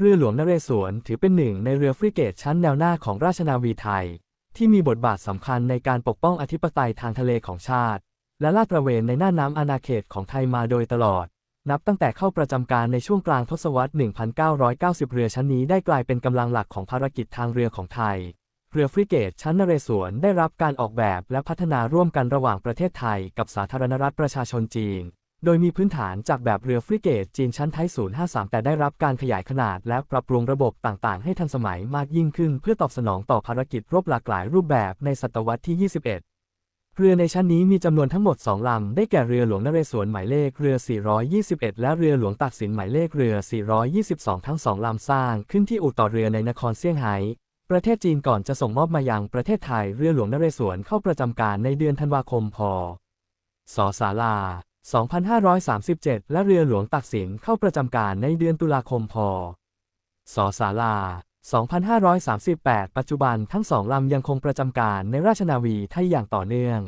เรือหลวงนเรศวรถือเป็นหนึ่งในเรือฟริเกตชั้นแนวหน้าของราชนาวีไทย ที่มีบทบาทสำคัญในการปกป้องอธิปไตยทางทะเลของชาติ และลาดตระเวนในน่านน้ำอาณาเขตของไทยมาโดยตลอด นับตั้งแต่เข้าประจำการในช่วงกลางทศวรรษ 1990 เรือชั้นนี้ได้กลายเป็นกำลังหลักของภารกิจทางเรือของไทย เรือฟริเกตชั้นนเรศวรได้รับการออกแบบและพัฒนาร่วมกันระหว่างประเทศไทย กับสาธารณรัฐประชาชนจีน โดยมีพื้นฐานจากแบบเรือฟริเกตจีนชั้นไทย053 แต่ได้รับการขยายขนาดและปรับปรุงระบบต่างๆ ให้ทันสมัยมากยิ่งขึ้น เพื่อตอบสนองต่อภารกิจรบหลากหลายรูปแบบในศตวรรษที่ 21เรือในชั้นนี้มีจำนวนทั้งหมด 2 ลำ ได้แก่เรือหลวงนเรศวรหมายเลขเรือ 421 และเรือหลวงตากสินหมายเลขเรือ 422 ทั้งสองลำสร้าง ขึ้นที่อู่ต่อเรือในนครเซี่ยงไฮ้ ประเทศจีนก่อนจะส่งมอบมายังประเทศไทย เรือหลวงนเรศวรเข้าประจำการในเดือนธันวาคมพศ ศาลา 2537 และเรือหลวงตักสินเข้าประจำการในเดือนตุลาคมพศศาลา 2538 ปัจจุบันทั้งสองลำยังคงประจำการในราชนาวีไทยอย่างต่อเนื่อง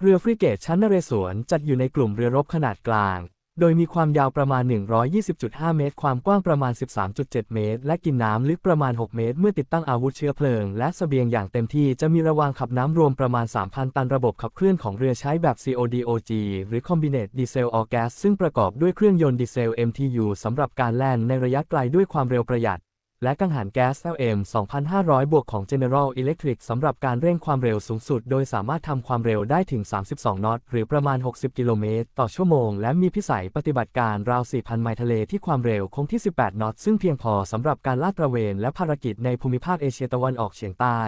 เรือฟริเกตชั้นนเรศวรจัดอยู่ในกลุ่มเรือรบขนาดกลาง โดยมีความยาวประมาณ 120.5 เมตร ความกว้างประมาณ 13.7 เมตร และกินน้ำลึกประมาณ 6 เมตร เมื่อติดตั้งอาวุธเชื้อเพลิง และเสบียงอย่างเต็มที่จะมีระวางขับน้ำรวมประมาณ 3,000 ตันระบบขับเคลื่อนของเรือใช้แบบ CODOG หรือ Combinate Diesel or Gas ซึ่งประกอบด้วยเครื่องยนต์ดีเซล MTU สำหรับการแล่นในระยะไกลด้วยความเร็วประหยัด และกังหันแก๊ส LM 2,500 บวกของ General Electric สำหรับการเร่งความเร็วสูงสุด โดยสามารถทำความเร็วได้ถึง 32 นอต หรือประมาณ 60 กิโลเมตร ต่อชั่วโมง และมีพิสัยปฏิบัติการราว 4,000 ไมล์ทะเลที่ความเร็วคงที่ 18 นอต ซึ่งเพียงพอสำหรับการลาดตระเวนและภารกิจในภูมิภาคเอเชียตะวันออกเฉียงใต้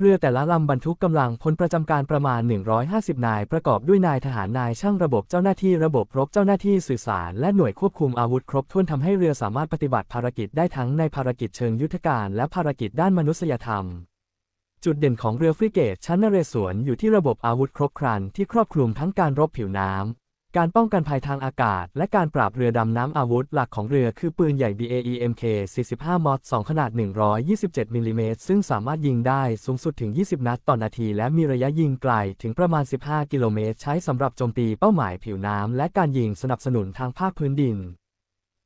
เรือแต่ละลำบรรทุกกำลังพลประจำการประมาณ 150 นาย ประกอบด้วยนายทหารนายช่างระบบเจ้าหน้าที่ระบบรบเจ้าหน้าที่สื่อสาร และหน่วยควบคุมอาวุธครบถ้วนทำให้เรือสามารถปฏิบัติภารกิจได้ทั้งในภารกิจเชิงยุทธการและภารกิจด้านมนุษยธรรม จุดเด่นของเรือฟริเกตชั้นนเรศวรอยู่ที่ระบบอาวุธครบครันที่ครอบคลุมทั้งการรบผิวน้ำ การป้องกันภัยทางอากาศ และการปราบเรือดำน้ำอาวุธหลักของเรือคือปืนใหญ่ BAE MK 45 มอ2ขนาด 127 มิลลิเมตร ซึ่งสามารถยิงได้สูงสุดถึง 20 นัดต่อนาที และมีระยะยิงไกลถึงประมาณ 15 กิโลเมตร ใช้สำหรับโจมตีเป้าหมายผิวน้ำ และการยิงสนับสนุนทางภาคพื้นดิน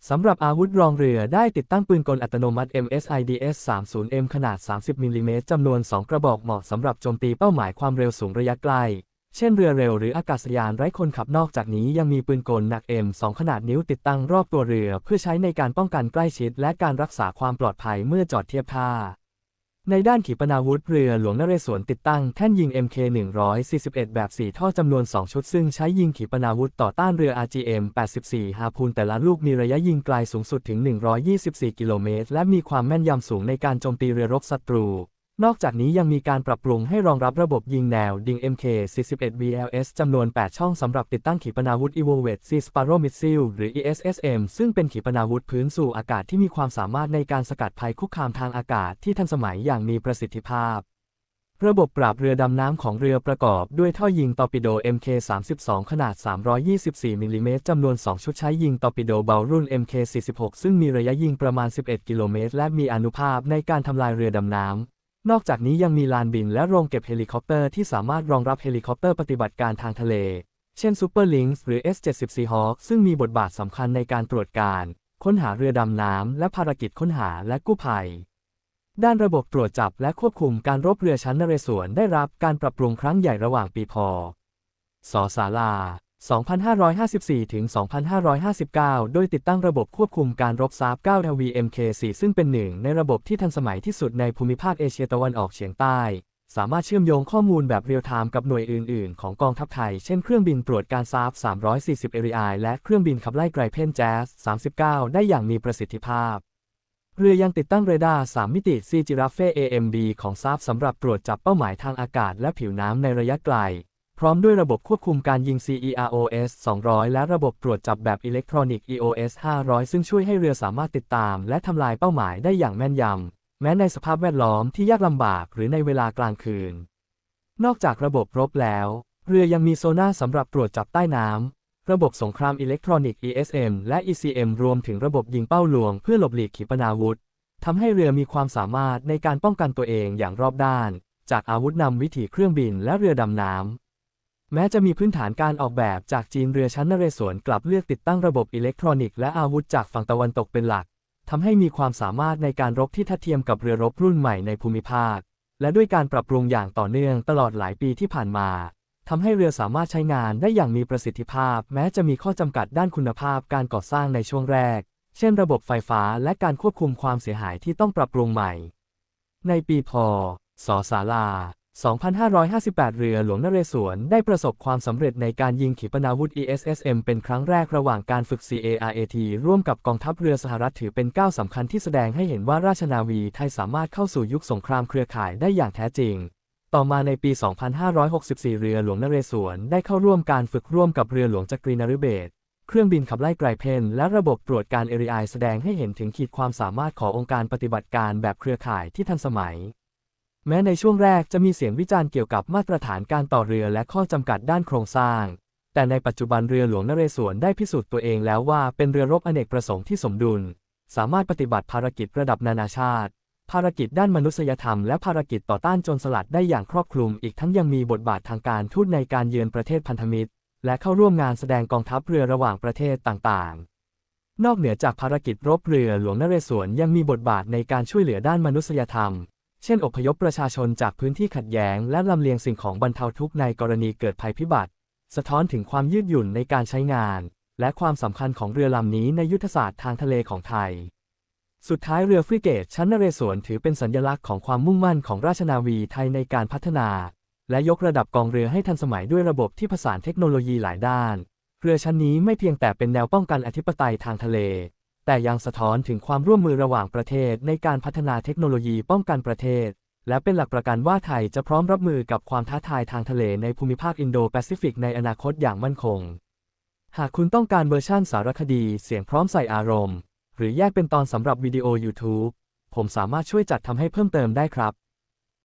สำหรับอาวุธรองเรือได้ติดตั้งปืนกลอัตโนมัติ MSIDS 30M ขนาด 30 มิลลิเมตรจำนวน 2 กระบอกเหมาะสำหรับโจมตีเป้าหมายความเร็วสูงระยะไกล เช่นเรือเร็วหรืออากาศยานไร้คนขับนอกจากนี้ยังมีปืนกลหนัก M2 ขนาดนิ้วติดตั้งรอบตัวเรือ เพื่อใช้ในการป้องกันใกล้ชิด และการรักษาความปลอดภัยเมื่อจอดเทียบท่า ในด้านขีปนาวุธเรือหลวงนเรศวรติดตั้งแท่นยิง MK 141 แบบ 4 ท่อจำนวน 2 ชุด ซึ่งใช้ยิงขีปนาวุธต่อต้านเรือ RGM 84ฮาพูนแต่ละลูกมีระยะยิงไกลสูงสุดถึง 124 กิโลเมตร และมีความแม่นยำสูงในการโจมตีเรือรบศัตรู นอกจากนี้ยังมีการปรับปรุงให้รองรับระบบยิงแนวดิง MK 41 VLS จำนวน 8 ช่องสำหรับติดตั้งขีปนาวุธ Evolved Sea Sparrow Missile หรือ ESSM ซึ่งเป็นขีปนาวุธพื้นสู่อากาศที่มีความสามารถในการสกัดภัยคุกคามทางอากาศที่ทันสมัยอย่างมีประสิทธิภาพ ระบบปราบเรือดำน้ำของเรือประกอบด้วยท่อยิงตอร์ปิโด MK 32 ขนาด 324มิลลิเมตรจำนวน 2 ชุดใช้ยิงตอร์ปิโดเบารุ่น MK 46 ซึ่งมีระยะยิงประมาณ 11 กิโลเมตรและมีอนุภาพในการทำลายเรือดำน้ำ นอกจากนี้ยังมีลานบินและโรงเก็บเฮลิคอปเตอร์ที่สามารถรองรับเฮลิคอปเตอร์ปฏิบัติการทางทะเล เช่น Super Lynx หรือ S-70 Seahawk ซึ่งมีบทบาทสำคัญในการตรวจการ ค้นหาเรือดำน้ำ และภารกิจค้นหาและกู้ภัย ด้านระบบตรวจจับและควบคุมการรบเรือชั้นนเรศวรได้รับการปรับปรุงครั้งใหญ่ระหว่างปีพศศาลา 2554 ถึง 2559 โดยติดตั้งระบบควบคุมการรบซาบ9 LV MK4 ซึ่งเป็นหนึ่งในระบบที่ทันสมัยที่สุดในภูมิภาคเอเชียตะวันออกเฉียงใต้ สามารถเชื่อมโยงข้อมูลแบบเรียลไทม์กับหน่วยอื่น ๆ ของกองทัพไทย เช่นเครื่องบินตรวจการซาบ340 ARI และเครื่องบินขับไล่ไกรเพนแจ๊ส39 ได้อย่างมีประสิทธิภาพ เรือยังติดตั้งเรดาร์ 3 มิติ C Giraffe AMB ของซาบสำหรับตรวจจับเป้าหมายทางอากาศและผิวน้ำในระยะไกล พร้อมด้วยระบบควบคุมการยิง CEROS 200 และระบบตรวจจับแบบอิเล็กทรอนิกส์ EOS 500 ซึ่งช่วยให้เรือสามารถติดตาม และทำลายเป้าหมายได้อย่างแม่นยำ แม้ในสภาพแวดล้อมที่ยากลำบากหรือในเวลากลางคืน นอกจากระบบรบแล้ว เรือยังมีโซน่าสำหรับตรวจจับใต้น้ำ ระบบสงครามอิเล็กทรอนิกส์ ESM และ ECM รวมถึงระบบยิงเป้าลวงเพื่อหลบหลีกขีปนาวุธทำให้เรือมีความสามารถในการป้องกันตัวเองอย่างรอบด้าน จากอาวุธนำวิถีเครื่องบินและเรือดำน้ำ แม้จะมีพื้นฐานการออกแบบจากจีนเรือชั้นนเรศวรกลับเลือกติดตั้งระบบอิเล็กทรอนิกส์และอาวุธจากฝั่งตะวันตกเป็นหลักทำให้มีความสามารถในการรบที่ทัดเทียมกับเรือรบรุ่นใหม่ในภูมิภาค และด้วยการปรับปรุงอย่างต่อเนื่องตลอดหลายปีที่ผ่านมาทำให้เรือสามารถใช้งานได้อย่างมีประสิทธิภาพ แม้จะมีข้อจำกัดด้านคุณภาพการก่อสร้างในช่วงแรก เช่นระบบไฟฟ้าและการควบคุมความเสียหายที่ต้องปรับปรุงใหม่ ในปีพศศาลา 2558 เรือหลวงนเรศวรได้ประสบความสำเร็จในการยิงขีปนาวุธ ESSM เป็นครั้งแรกระหว่างการฝึก CARAT ร่วมกับกองทัพเรือสหรัฐถือเป็นก้าวสำคัญที่แสดงให้เห็นว่าราชนาวีไทยสามารถเข้าสู่ยุคสงครามเครือข่ายได้อย่างแท้จริง ต่อมาในปี 2564 เรือหลวงนเรศวรได้เข้าร่วมการฝึกร่วมกับเรือหลวงจักรีนฤเบศเครื่องบินขับไล่ไกลเพนและระบบตรวจการ ARI แสดงให้เห็นถึงขีดความสามารถขององค์การปฏิบัติการแบบเครือข่ายที่ทันสมัย แม้ในช่วงแรกจะมีเสียงวิจารณ์เกี่ยวกับมาตรฐานการต่อเรือและข้อจำกัดด้านโครงสร้าง แต่ในปัจจุบันเรือหลวงนเรศวรได้พิสูจน์ตัวเองแล้วว่าเป็นเรือรบอเนกประสงค์ที่สมดุล สามารถปฏิบัติภารกิจระดับนานาชาติ ภารกิจด้านมนุษยธรรมและภารกิจต่อต้านโจรสลัดได้อย่างครอบคลุม อีกทั้งยังมีบทบาททางการทูตในการเยือนประเทศพันธมิตร และเข้าร่วมงานแสดงกองทัพเรือระหว่างประเทศต่างๆนอกเหนือจากภารกิจรบเรือหลวงนเรศวรยังมีบทบาทในการช่วยเหลือด้านมนุษยธรรม เช่นอพยพประชาชนจากพื้นที่ขัดแย้ง และลำเลียงสิ่งของบรรเทาทุกข์ในกรณีเกิดภัยพิบัติ สะท้อนถึงความยืดหยุ่นในการใช้งาน และความสำคัญของเรือลำนี้ในยุทธศาสตร์ทางทะเลของไทย สุดท้ายเรือฟริเกตชั้นนเรศวรถือเป็นสัญลักษณ์ของความมุ่งมั่นของราชนาวีไทยในการพัฒนา และยกระดับกองเรือให้ทันสมัยด้วยระบบที่ผสานเทคโนโลยีหลายด้าน เรือชั้นนี้ไม่เพียงแต่เป็นแนวป้องกันอธิปไตยทางทะเล แต่ยังสะท้อนถึงความร่วมมือระหว่างประเทศในการพัฒนาเทคโนโลยีป้องกันประเทศ และเป็นหลักประกันว่าไทยจะพร้อมรับมือกับความท้าทายทางทะเลในภูมิภาคอินโดแปซิฟิกในอนาคตอย่างมั่นคง หากคุณต้องการเวอร์ชั่นสารคดีเสียงพร้อมใส่อารมณ์ หรือแยกเป็นตอนสำหรับวิดีโอ YouTube ผมสามารถช่วยจัดทำให้เพิ่มเติมได้ครับ